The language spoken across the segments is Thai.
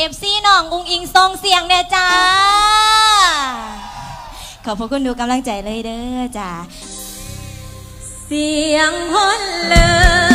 เอฟซีน้องอุงอิงทรงเสียงเนี่ยจ้า ขอบพระคุณดูกำลังใจเลยเด้อจ้า เสียงฮอนเลย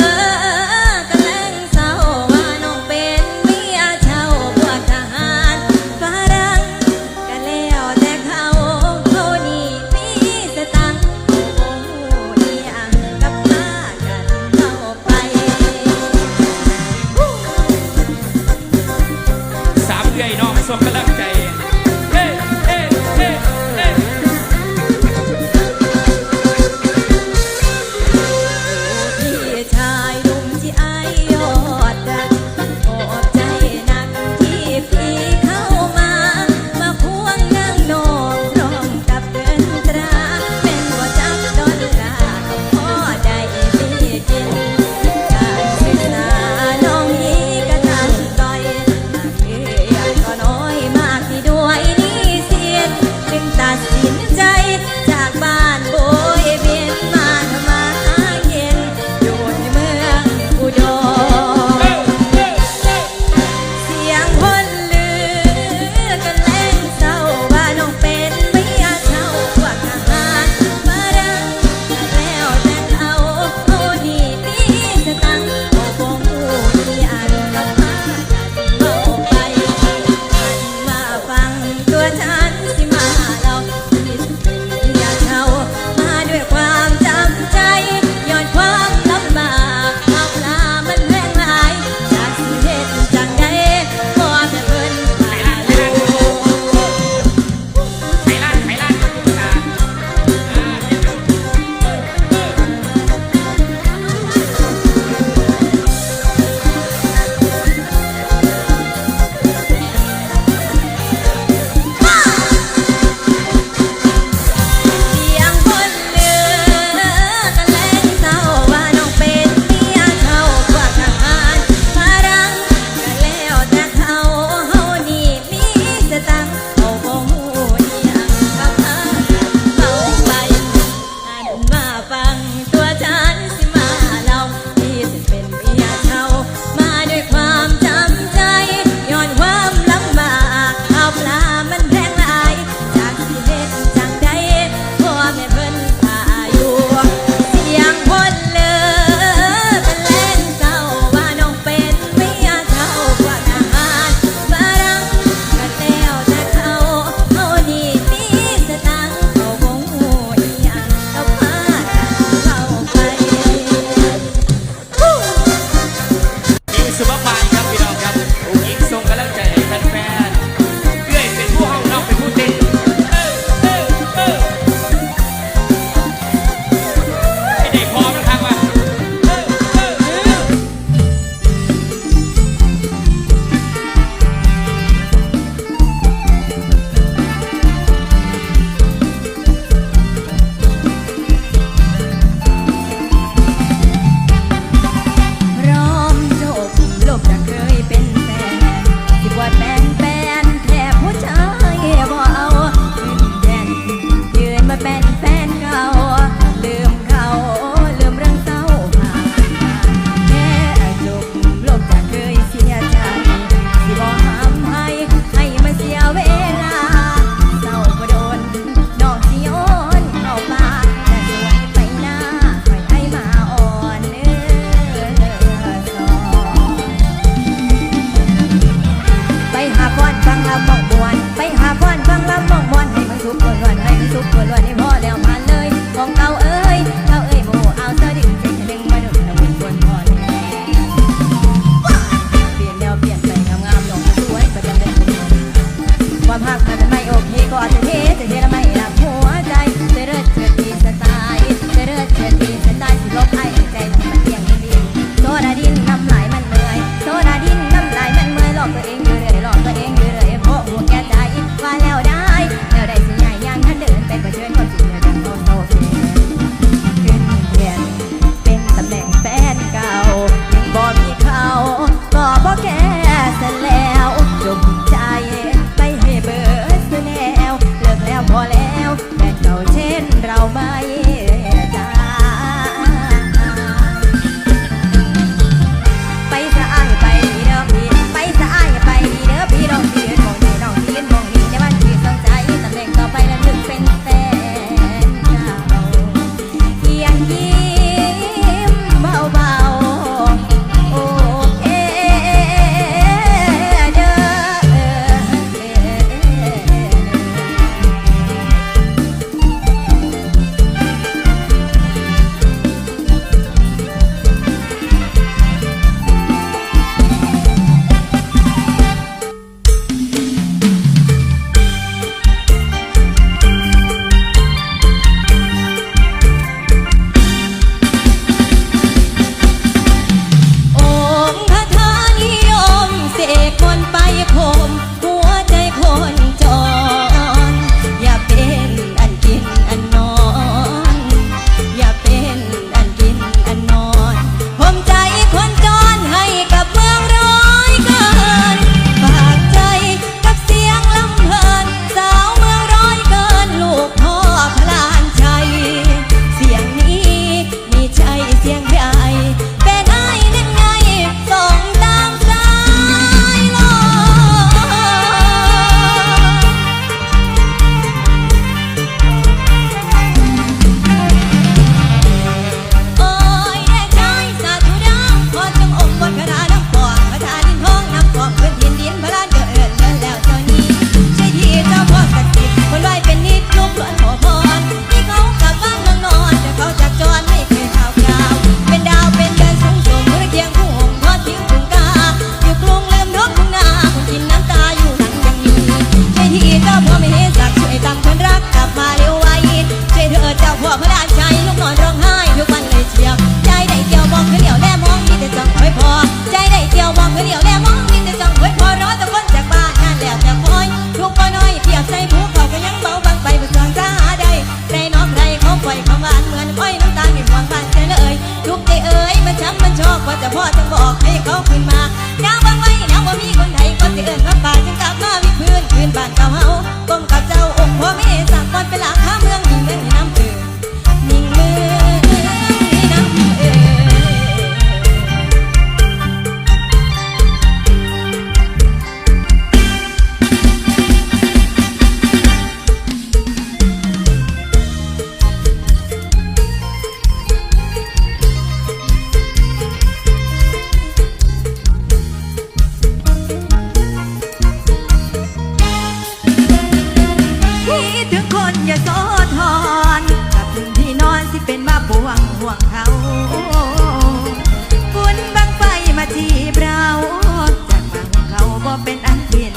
เป็นอันเปลี่ยน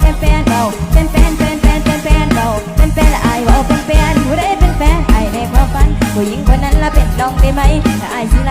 เป็นแฟนเราเป็นแฟนเป็นแฟนเป็นแฟนเราเป็นแฟนไอว่าเป็นแฟนผู้เป็นแฟนไอในความฝันผู้หญิงคนนั้นละเป็นลองได้ไหมถ้าไอสิไล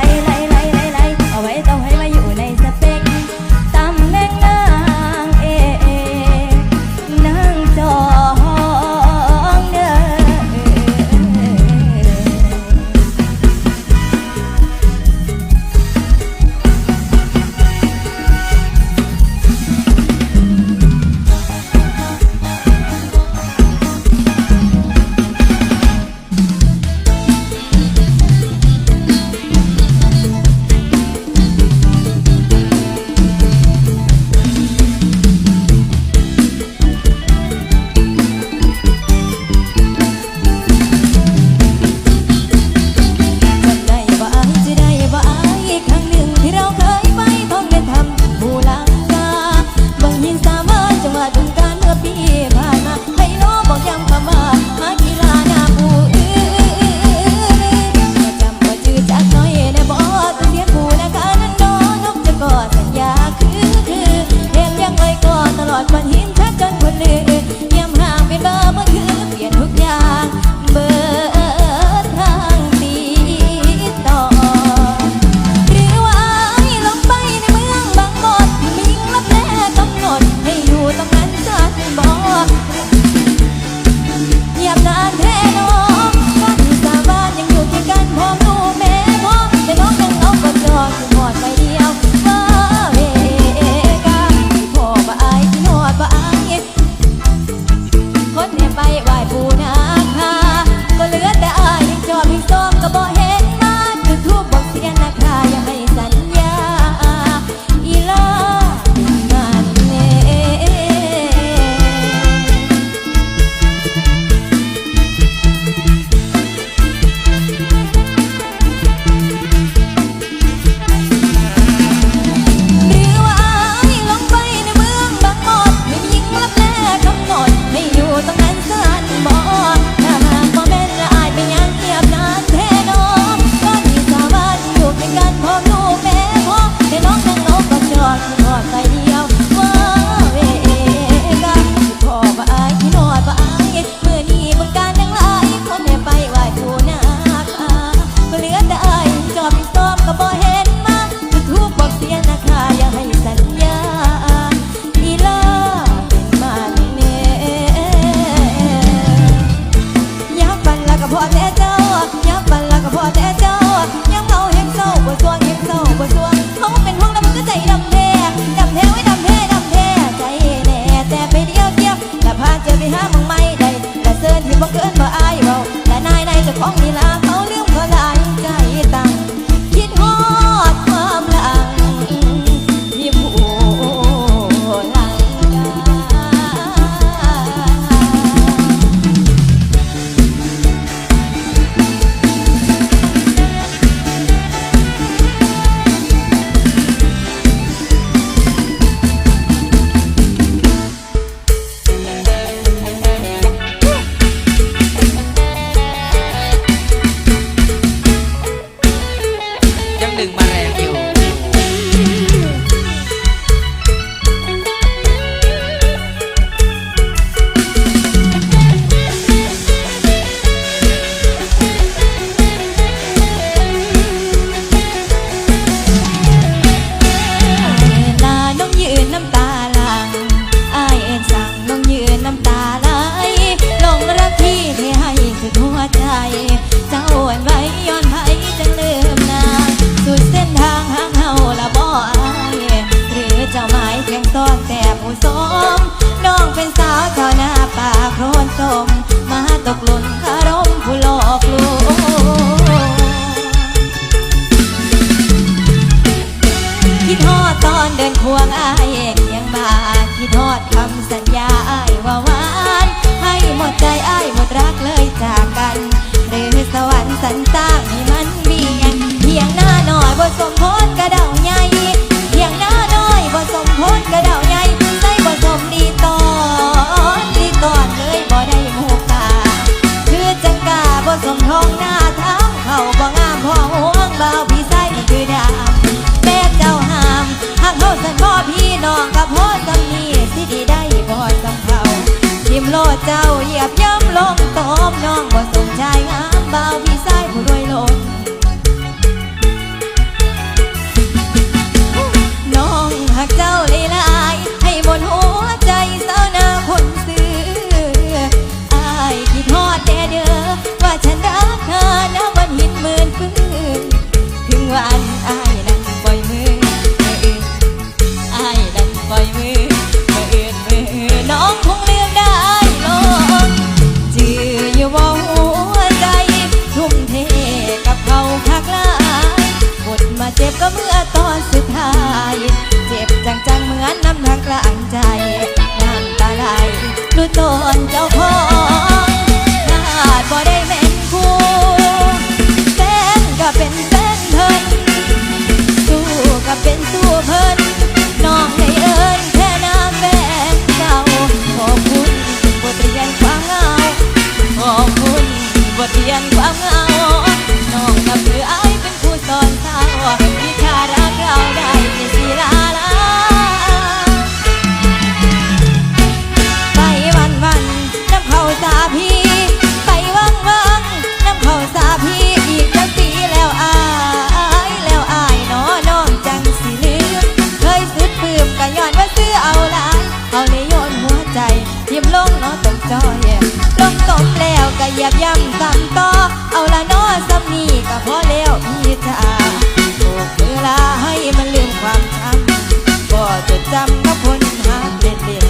กับคนหาเล็ดเล็ด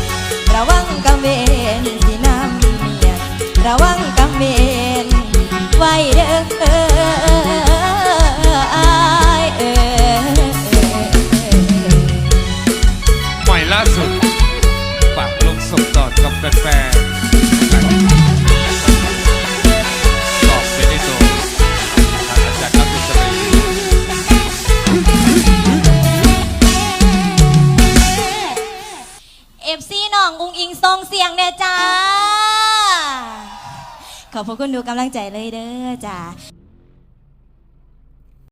ระวังกับเมนที่น้ำเมียระวังกับเมนไว้เด้อ ขอบคุณดูกำลังใจเลยเด้อจ้า